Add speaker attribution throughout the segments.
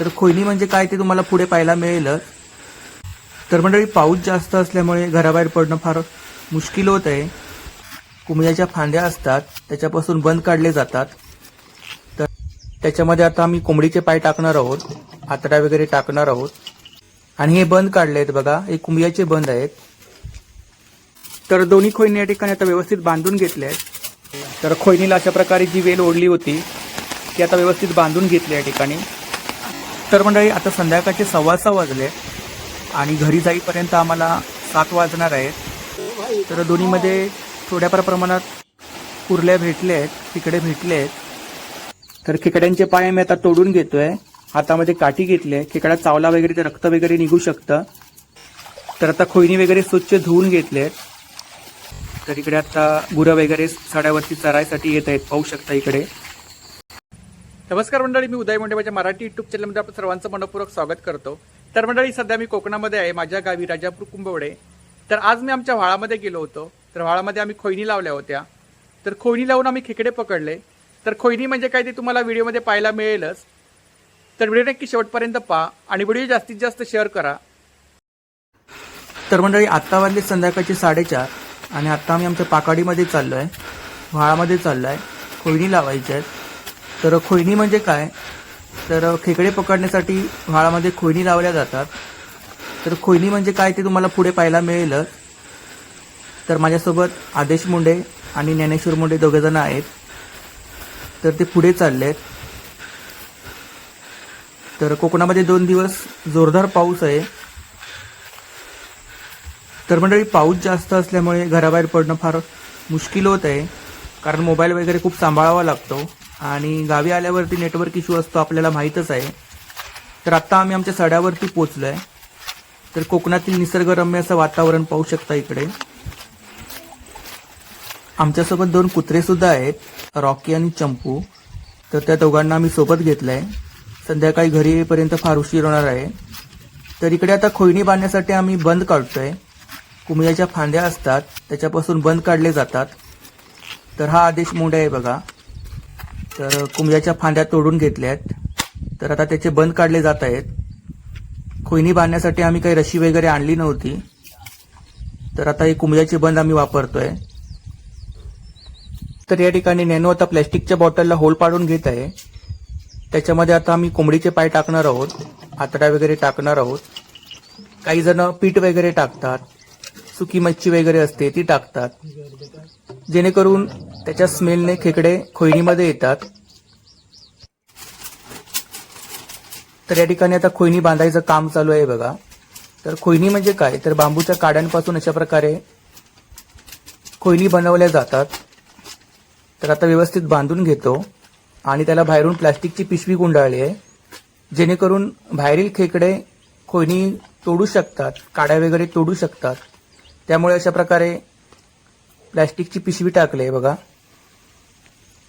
Speaker 1: तर खोयनी म्हणजे काय ते तुम्हाला पुढे पाहायला मिळेलच तर मंडळी पाऊस जास्त असल्यामुळे घराबाहेर पडणं फार मुश्किल होत आहे. कुंबळ्याच्या फांद्या असतात त्याच्यापासून बंद काढले जातात. तर त्याच्यामध्ये आता आम्ही कोंबडीचे पाय टाकणार आहोत आतड्या वगैरे टाकणार आहोत. आणि हे बंद काढले आहेत बघा हे कुंबियाचे बंद आहेत. तर दोन्ही खोयनी या ठिकाणी आता व्यवस्थित बांधून घेतले आहेत. तर खोयनीला अशा प्रकारे जी वेल ओढली होती ती आता व्यवस्थित बांधून घेतली या ठिकाणी. तर मंडळी आता संध्याकाळचे सव्वा सहा वाजले आणि घरी जाईपर्यंत आम्हाला सात वाजणार आहेत. तर दोन्हीमध्ये थोड्याफार प्रमाणात कुर्ल्या भेटल्या आहेत तिकडे भेटले आहेत. तर खेकड्यांचे पाय मी आता तोडून घेतोय. हातामध्ये काठी घेतले खेकडा चावला वगैरे ते रक्त वगैरे निघू शकतं. तर आता खोयनी वगैरे स्वच्छ धुवून घेतले आहेत. तर इकडे आता गुरं वगैरे सड्यावरती चरायसाठी येत आहेत. पाहू शकता इकडे. नमस्कार मंडळी मी उदय मुंडे माझ्या मराठी युट्यूब चॅनलमध्ये आपलं सर्वांचं मनपूर्वक स्वागत करतो. तर मंडळी सध्या मी कोकणामध्ये आहे माझ्या गावी राजापूर कुंभवडे. तर आज मी आमच्या व्हाळामध्ये गेलो होतो. तर व्हाळामध्ये आम्ही खोयनी लावल्या होत्या. तर खोयनी लावून आम्ही खेकडे पकडले. तर खोयनी म्हणजे काय ते तुम्हाला व्हिडिओमध्ये पाहायला मिळेलच. तर व्हिडिओ नक्की शेवटपर्यंत पहा आणि व्हिडिओ जास्तीत जास्त शेअर करा. तर मंडळी आत्ता वाजले संध्याकाळचे साडेचार आणि आत्ता आम्ही आमच्या पाकाडीमध्ये चाललो आहे व्हाळामध्ये चाललो आहे खोयनी लावायच्या आहेत. तर खोयणी म्हणजे काय? तर खेकडे पकडण्यासाठी व्हाळामध्ये खोयणी लावल्या जातात. तर खोयणी म्हणजे काय ते तुम्हाला पुढे पाहायला मिळेलच. तर माझ्यासोबत आदेश मुंडे आणि ज्ञानेश्वर मुंडे दोघेजण आहेत. तर ते पुढे चालले आहेत तर कोकणामध्ये दोन दिवस जोरदार पाऊस आहे. तर मंडळी पाऊस जास्त असल्यामुळे घराबाहेर पडणं फार मुश्किल होत आहे. कारण मोबाईल वगैरे खूप सांभाळावा लागतो. आणि गावी आल्यावरती नेटवर्क इश्यू असतो आपल्याला माहीतच आहे. तर आत्ता आम्ही आमच्या सड्यावरती पोचलो आहे तर कोकणातील निसर्गरम्य असं वातावरण पाहू शकता इकडे. आमच्यासोबत दोन कुत्रे सुद्धा आहेत रॉकी आणि चंपू. तर त्या दोघांना आम्ही सोबत घेतलं आहे संध्याकाळी घरी येईपर्यंत फार उशीर होणार आहे. तर इकडे आता खोयणी बांधण्यासाठी आम्ही बंद काढतोय. कुंबळ्याच्या फांद्या असतात त्याच्यापासून बंद काढले जातात. तर हा आदेश मोठा आहे बघा. तर कुंबळ्याच्या फांद्या तोडून घेतल्या आहेत तर आता त्याचे बंद काढले जात आहेत. खोयनी बांधण्यासाठी आम्ही काही रशी वगैरे आणली नव्हती. तर आता हे कुंबळ्याचे बंद आम्ही वापरतोय. तर या ठिकाणी नॅनो आता प्लॅस्टिकच्या बॉटलला होल पाडून घेत आहे. त्याच्यामध्ये आता आम्ही कोंबडीचे पाय टाकणार आहोत. आतड्या वगैरे टाकणार आहोत. काही जण पीठ वगैरे टाकतात. सुकी मच्छी वगैरे असते ती टाकतात. जेणेकरून त्याच्या स्मेलने खेकडे खोयणीमध्ये येतात. तर या ठिकाणी आता खोयणी बांधायचं काम चालू आहे बघा. तर खोयणी म्हणजे काय? तर बांबूच्या काड्यांपासून अशा प्रकारे खोयनी बनवल्या जातात. तर आता व्यवस्थित बांधून घेतो आणि त्याला बाहेरून प्लास्टिकची पिशवी गुंडाळली आहे. जेणेकरून बाहेरील खेकडे खोयणी तोडू शकतात काड्या वगैरे तोडू शकतात. त्यामुळे अशा प्रकारे प्लॅस्टिकची पिशवी टाकली आहे बघा.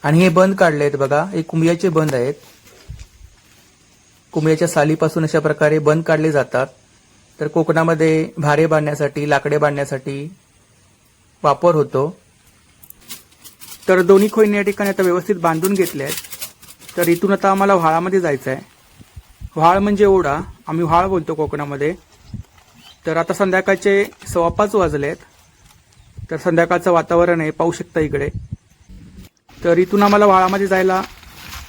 Speaker 1: आणि हे बंद काढले आहेत बघा. हे कुंबियाचे बंद आहेत. कुंबियाच्या सालीपासून अशा प्रकारे बंद काढले जातात. तर कोकणामध्ये भारे बांधण्यासाठी लाकडे बांधण्यासाठी वापर होतो. तर दोन्ही खोईने या ठिकाणी आता व्यवस्थित बांधून घेतले आहेत. तर इथून आता आम्हाला व्हाळामध्ये जायचं आहे व्हाळ म्हणजे ओढा आम्ही व्हाळ बोलतो कोकणामध्ये. तर आता संध्याकाळचे सव्वापाच वाजले आहेत तर संध्याकाळचं वातावरण आहे पाहू शकता इकडे. तर इथून आम्हाला वाळामध्ये जायला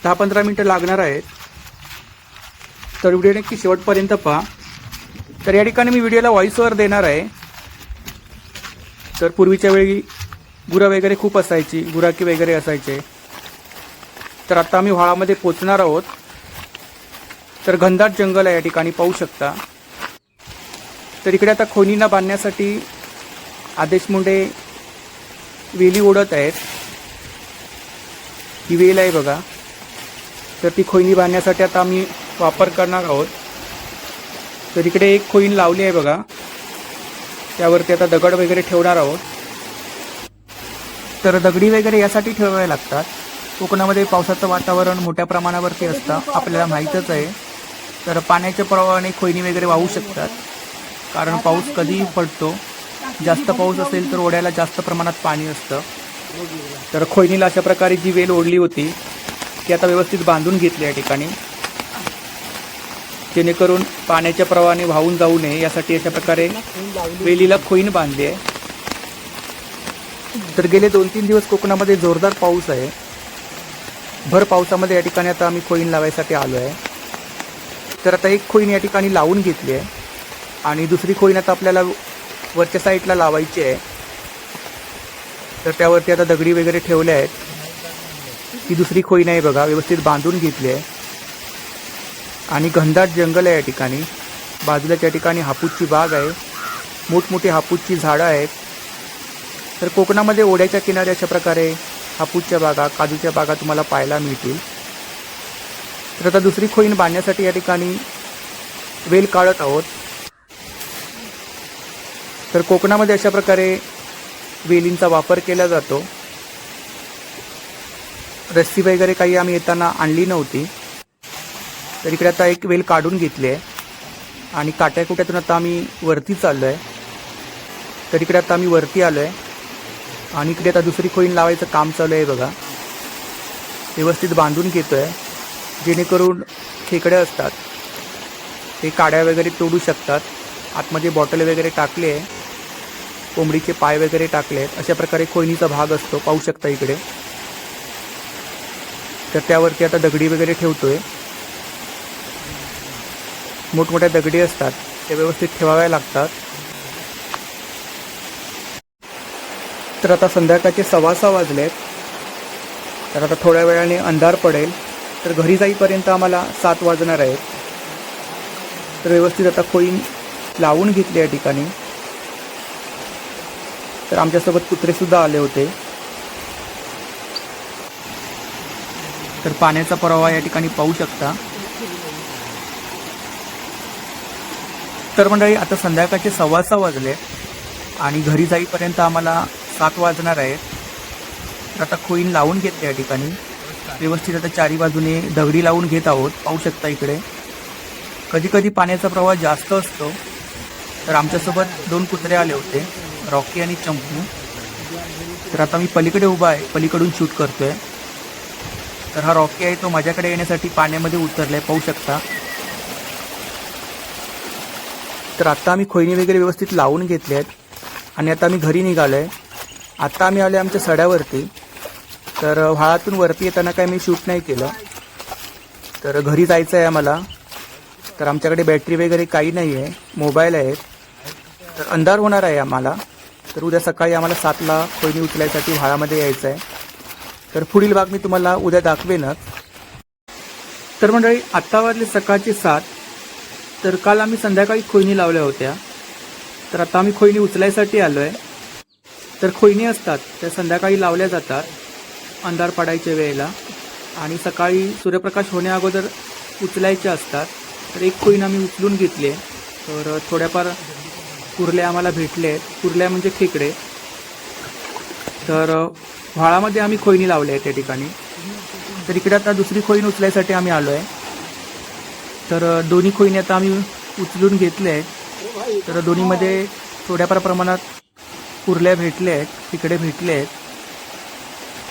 Speaker 1: दहा पंधरा मिनटं लागणार आहेत. तर व्हिडिओ नक्की शेवटपर्यंत पहा. तर या ठिकाणी मी व्हिडिओला व्हॉइसवर देणार आहे. तर पूर्वीच्या वेळी गुरं वगैरे खूप असायची गुराकी वगैरे असायचे. तर आता आम्ही व्हाळामध्ये पोचणार आहोत. तर घनदाट जंगल आहे या ठिकाणी पाहू शकता. तर इकडे आता खोनींना बांधण्यासाठी आदेश मुंडे वेली ओढत आहेत. ही वेल आहे बघा. तर ती खोईनी बांधण्यासाठी आता आम्ही वापर करणार आहोत. तर इकडे एक खोईन लावली आहे बघा. त्यावरती आता दगड वगैरे ठेवणार आहोत. तर दगडी वगैरे यासाठी ठेवाव्या लागतात. कोकणामध्ये पावसाचं वातावरण मोठ्या प्रमाणावरती असतं आपल्याला माहीतच आहे. तर पाण्याच्या प्रवाहाने खोईनी वगैरे वाहू शकतात. कारण पाऊस कधीही पडतो. जास्त पाऊस असेल तर ओढ्याला जास्त प्रमाणात पाणी असतं. तर खोयनीला अशा प्रकारे जी वेल ओढली होती ती आता व्यवस्थित बांधून घेतली या ठिकाणी. जेणेकरून पाण्याच्या प्रवाहाने वाहून जाऊ नये यासाठी अशा प्रकारे वेलीला खोईन बांधली आहे. तर गेले दोन तीन दिवस कोकणामध्ये जोरदार पाऊस आहे. भर पावसामध्ये या ठिकाणी आता आम्ही खोईन लावायसाठी आलो आहे. तर आता एक खोईन या ठिकाणी लावून घेतली आहे. आणि दुसरी खोईन आता आपल्याला वरच्या साईडला लावायची आहे. तर त्यावरती आता दगडी वगैरे ठेवल्या आहेत. ही दुसरी खोई आहे बघा व्यवस्थित बांधून घेतली आहे. आणि घनदाट जंगल आहे या ठिकाणी. बाजूला त्या ठिकाणी हापूसची बाग आहे. मोठमोठी हापूसची झाडं आहेत. तर कोकणामध्ये ओढ्याच्या किनारी अशा प्रकारे हापूसच्या बागा काजूच्या बागा तुम्हाला पाहायला मिळतील. तर आता दुसरी खोईन बांधण्यासाठी या ठिकाणी वेल काढत आहोत. तर कोकणामध्ये अशा प्रकारे वेलींचा वापर केला जातो. रस्सी वगैरे काही आम्ही येताना आणली नव्हती. तर इकडे आता एक वेल काढून घेतली आहे. आणि काट्याकुट्यातून आता आम्ही वरती चाललो आहे तर इकडे आता आम्ही वरती आलो आहे आणि इकडे आता दुसरी खोईन लावायचं काम चालू आहे बघा. व्यवस्थित बांधून घेतो आहे जेणेकरून खेकडे असतात. ते काड्या वगैरे तोडू शकतात. आतमध्ये बॉटल वगैरे टाकली आहे. कोंबडीचे पाय वगैरे टाकले आहेत अशा प्रकारे खोईनीचा भाग असतो पाहू शकता इकडे. तर त्यावरती आता दगडी वगैरे ठेवतोय. मोठमोठ्या दगडी असतात त्या व्यवस्थित ठेवाव्या लागतात. तर आता संध्याकाळचे सव्वा सहा वाजलेत. तर आता थोड्या वेळाने अंधार पडेल. तर घरी जाईपर्यंत आम्हाला सात वाजणार आहेत. तर व्यवस्थित आता खोईन लावून घेतली या ठिकाणी. तर आमच्यासोबत कुत्रेसुद्धा आले होते. तर पाण्याचा प्रवाह या ठिकाणी पाहू शकता. तर मंडळी आता संध्याकाळचे सव्वा सहा वाजले आणि घरी जाईपर्यंत आम्हाला सात वाजणार आहेत तर आता खोईन लावून घेतले या ठिकाणी. व्यवस्थित आता चारी बाजूने दगडी लावून घेत आहोत. पाहू शकता इकडे. कधी कधी पाण्याचा प्रवाह जास्त असतो. तर आमच्यासोबत दोन कुत्रे आले होते. रॉकी आणि चंपू. तर आता मी पलीकडे उभा आहे. पलीकडून शूट करतो आहे तर हा रॉकी आहे तो माझ्याकडे येण्यासाठी पाण्यामध्ये उतरला आहे पाहू शकता. तर आता आम्ही खोयणी वगैरे व्यवस्थित लावून घेतले आहेत. आणि आता आम्ही घरी निघालो आहे आत्ता आम्ही आलो आमच्या सड्यावरती. तर व्हाळातून वरती येताना काय मी शूट नाही केलं. तर घरी जायचं आहे आम्हाला. तर आमच्याकडे बॅटरी वगैरे काही नाही आहे मोबाईल आहेत. तर अंधार होणार आहे आम्हाला. तर उद्या सकाळी आम्हाला सातला कोयनी उचलायसाठी व्हाळामध्ये यायचं आहे. तर पुढील भाग मी तुम्हाला उद्या दाखवेनच. तर मंडळी आत्ता वाजले सकाळचे सात. तर काल आम्ही संध्याकाळी खोयणी लावल्या होत्या. तर आता आम्ही खोयणी उचलायसाठी आलो आहे तर खोयणी असतात त्या संध्याकाळी लावल्या जातात अंधार पडायच्या वेळेला. आणि सकाळी सूर्यप्रकाश होण्या अगोदर उचलायच्या असतात. तर एक खोईन आम्ही उचलून घेतली आहे. तर थोड्याफार कुर्ल्या आम्हाला भेटले आहेत. कुर्ल्या म्हणजे खेकडे. तर व्हाळामध्ये आम्ही खोईनी लावले आहे त्या ठिकाणी. तर इकडे आता दुसरी खोईन उचलायसाठी आम्ही आलो आहे तर दोन्ही खोईनी आता आम्ही उचलून घेतले आहेत. तर दोन्हीमध्ये थोड्याफार प्रमाणात कुर्ल्या भेटल्या आहेत तिकडे भेटले आहेत.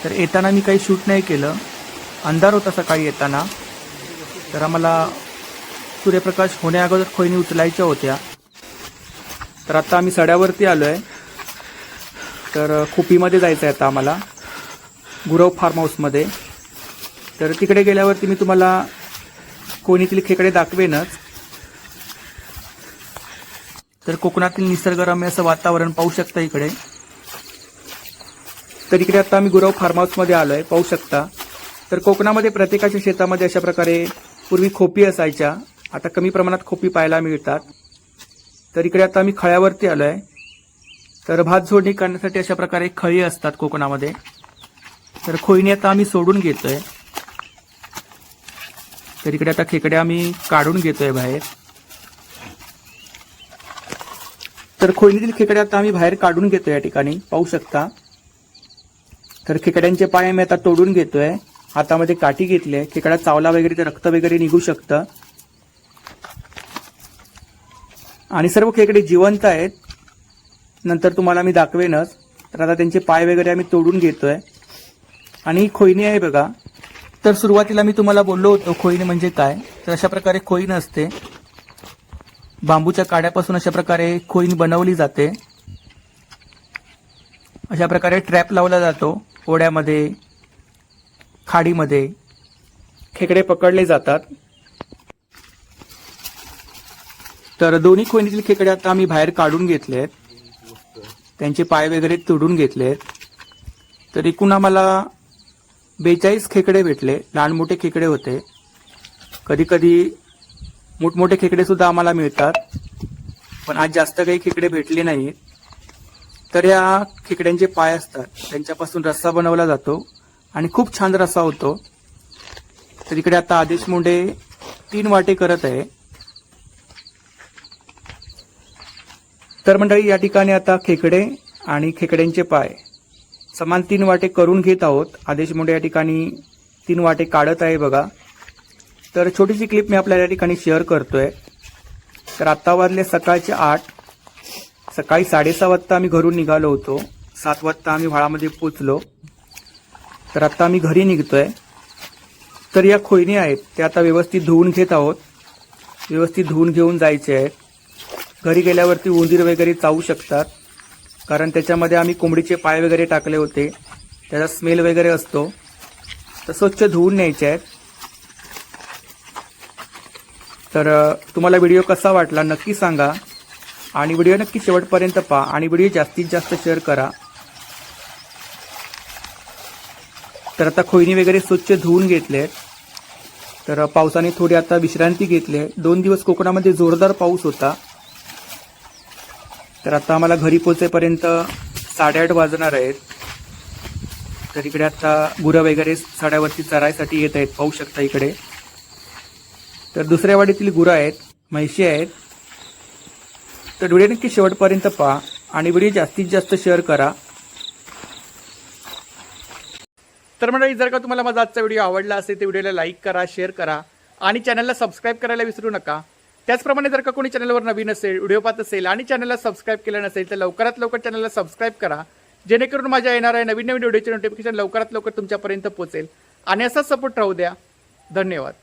Speaker 1: तर येताना मी काही शूट नाही केलं. अंधार होता सकाळी येताना. तर आम्हाला सूर्यप्रकाश होण्याअगोदर खोईनी उचलायच्या होत्या. तर आता आम्ही सड्यावरती आलो आहे तर खुपीमध्ये जायचं आहे आता आम्हाला. गुरव फार्म हाऊसमध्ये. तर तिकडे गेल्यावरती मी तुम्हाला कोणीतील खेकडे दाखवेनच. तर कोकणातील निसर्गरम्य असं वातावरण पाहू शकता इकडे. तर इकडे आता आम्ही गुरव फार्म हाऊसमध्ये आलो आहे पाहू शकता. तर कोकणामध्ये प्रत्येकाच्या शेतामध्ये अशा प्रकारे पूर्वी खोपी असायच्या. आता कमी प्रमाणात खोपी पाहायला मिळतात. तर इकडे आता आम्ही खळ्यावरती आलो आहे तर भात जोडणी करण्यासाठी अशा प्रकारे खळी असतात कोकणामध्ये. तर खोईने आता आम्ही सोडून घेतोय. तर इकडे आता खेकडे आम्ही काढून घेतोय बाहेर. तर खोईनीतील खेकडे आता आम्ही बाहेर काढून घेतोय या ठिकाणी पाहू शकता. तर खेकड्यांचे पाय आम्ही आता तोडून घेतोय. हातामध्ये काठी घेतली आहे. खेकडा चावला वगैरे तर रक्त वगैरे निघू शकतं. आणि सर्व खेकडे जिवंत आहेत. नंतर तुम्हाला मी दाखवेनच. तर आता त्यांचे पाय वगैरे आम्ही तोडून घेतोय. आणि खोयणी खोईनी आहे बघा. तर सुरुवातीला मी तुम्हाला बोललो होतो खोईनी म्हणजे काय? तर अशा प्रकारे खोईन असते. बांबूच्या काड्यापासून अशा प्रकारे खोईन बनवली जाते. अशा प्रकारे ट्रॅप लावला जातो ओढ्यामध्ये खाडीमध्ये. खेकडे पकडले जातात. तर दोन्ही खोईनीतील खेकडे आता आम्ही बाहेर काढून घेतले आहेत. त्यांचे पाय वगैरे तोडून घेतले तर एकूण आम्हाला बेचाळीस खेकडे भेटले. लहान मोठे खेकडे होते. कधी कधी मोठमोठे खेकडे सुद्धा आम्हाला मिळतात. पण आज जास्त काही खेकडे भेटले नाही. तर या खेकड्यांचे पाय असतात. त्यांच्यापासून रस्सा बनवला जातो आणि खूप छान रस्सा होतो. तर इकडे आता आदेश मुंडे तीन वाटे करत आहे. तर मंडळी या ठिकाणी आता खेकडे आणि खेकड्यांचे पाय समान तीन वाटे करून घेत आहोत. आदेश मुंडे या ठिकाणी तीन वाटे काढत आहे बघा. तर छोटीशी क्लिप मी आपल्याला या ठिकाणी शेअर करतोय. तर आत्ता वाजले सकाळचे आठ. सकाळी साडेसहा वाजता आम्ही घरून निघालो होतो. सात वाजता आम्ही व्हाळामध्ये पोचलो. तर आत्ता आम्ही घरी निघतोय. तर या खोयनी आहेत. त्या आता व्यवस्थित धुवून घेत आहोत. व्यवस्थित धुवून घेऊन जायचे आहेत. घरी गेल्यावरती उंदीर वगैरे चावू शकतात. कारण त्याच्यामध्ये आम्ही कोंबडीचे पाय वगैरे टाकले होते. त्याचा स्मेल वगैरे असतो. तर स्वच्छ धुवून न्यायचे आहेत. तर तुम्हाला व्हिडिओ कसा वाटला नक्की सांगा. आणि व्हिडिओ नक्की शेवटपर्यंत पहा. आणि व्हिडिओ जास्तीत जास्त शेअर करा. तर आता खोयनी वगैरे स्वच्छ धुवून घेतले तर पावसाने थोडी आता विश्रांती घेतली आहे. दोन दिवस कोकणामध्ये जोरदार पाऊस होता. तर आता आम्हाला घरी पोहोचेपर्यंत साडेआठ वाजणार आहेत. तर इकडे आता गुरं वगैरे साड्यावरती चरायसाठी येत आहेत पाहू शकता इकडे. तर दुसऱ्या वाडीतील गुरं आहेत म्हैशी आहेत. तर व्हिडिओ नक्की शेवटपर्यंत पहा आणि व्हिडिओ जास्तीत जास्त शेअर करा. तर मंडळी जर का तुम्हाला माझा आजचा व्हिडिओ आवडला असेल तर व्हिडिओला लाईक करा शेअर करा आणि चॅनलला सबस्क्राईब करायला विसरू नका. त्याचप्रमाणे जर का कोणी चॅनलवर नवीन असेल व्हिडिओ पाहत असेल आणि चॅनलला सबस्क्राईब केलं नसेल तर लवकरात लवकर चॅनलला सबस्क्राईब करा. जेणेकरून माझ्या येणाऱ्या नवीन नवीन व्हिडिओचे नोटिफिकेशन लवकरात लवकर तुमच्यापर्यंत पोहोचेल आणि असाच सपोर्ट राहू द्या. धन्यवाद.